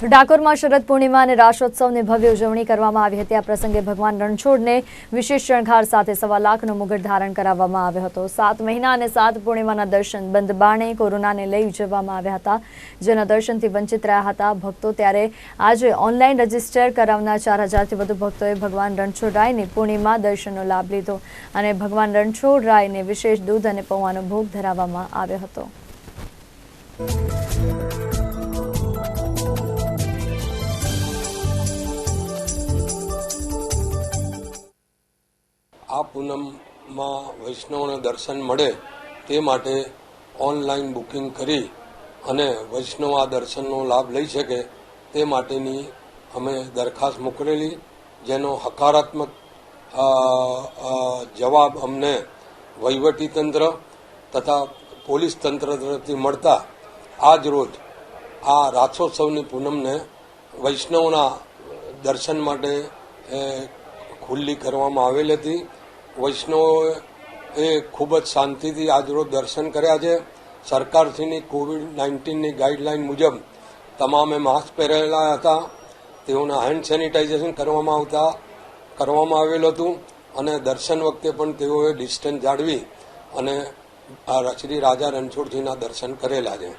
ડાકોરમાં શરદ પૂર્ણિમા અને રાષ્ટ્રોત્સવની ભવ્ય ઉજવણી કરવામાં આવી હતી. આ પ્રસંગે ભગવાન રણછોડને વિશેષ શણગાર સાથે સવા લાખનો મુગટ ધારણ કરાવવામાં આવ્યો હતો. સાત મહિના અને સાત પૂર્ણિમાના દર્શન બંધ બાણે કોરોનાને લઈ ઉજવવામાં આવ્યા હતા. જેના દર્શનથી વંચિત રહ્યા હતા. ભક્તો ત્યારે આજે ઓનલાઈન રજિસ્ટર કરાવનાર ચાર હજારથી વધુ ભક્તોએ ભગવાન રણછોડ રાયની પૂર્ણિમા દર્શનનો લાભ લીધો અને ભગવાન રણછોડ રાયને વિશેષ દૂધ અને પૌવાનો ભોગ ધરાવવામાં આવ્યો હતો. આ પૂનમમાં વૈષ્ણવને દર્શન મળે તે માટે ઓનલાઈન બુકિંગ કરી અને વૈષ્ણવ આ દર્શનનો લાભ લઈ શકે તે માટેની અમે દરખાસ્ત મોકલેલી, જેનો હકારાત્મક જવાબ અમને તંત્ર તથા પોલીસ તંત્ર તરફથી મળતા આજ રોજ આ રાસોત્સવની પૂનમને વૈષ્ણવના દર્શન માટે ખુલ્લી કરવામાં આવેલ હતી. વૈષ્ણવોએ ખૂબ જ શાંતિથી આજરોજ દર્શન કર્યા છે. સરકારશ્રીની કોવિડ નાઇન્ટીનની ગાઈડલાઇન મુજબ તમામે માસ્ક પહેરેલા હતા. તેઓના હેન્ડ સેનિટાઇઝેશન કરવામાં આવતા, કરવામાં આવેલું હતું અને દર્શન વખતે પણ તેઓએ ડિસ્ટન્સ જાળવી અને શ્રી રાજા રણછોડજીના દર્શન કરેલા છે.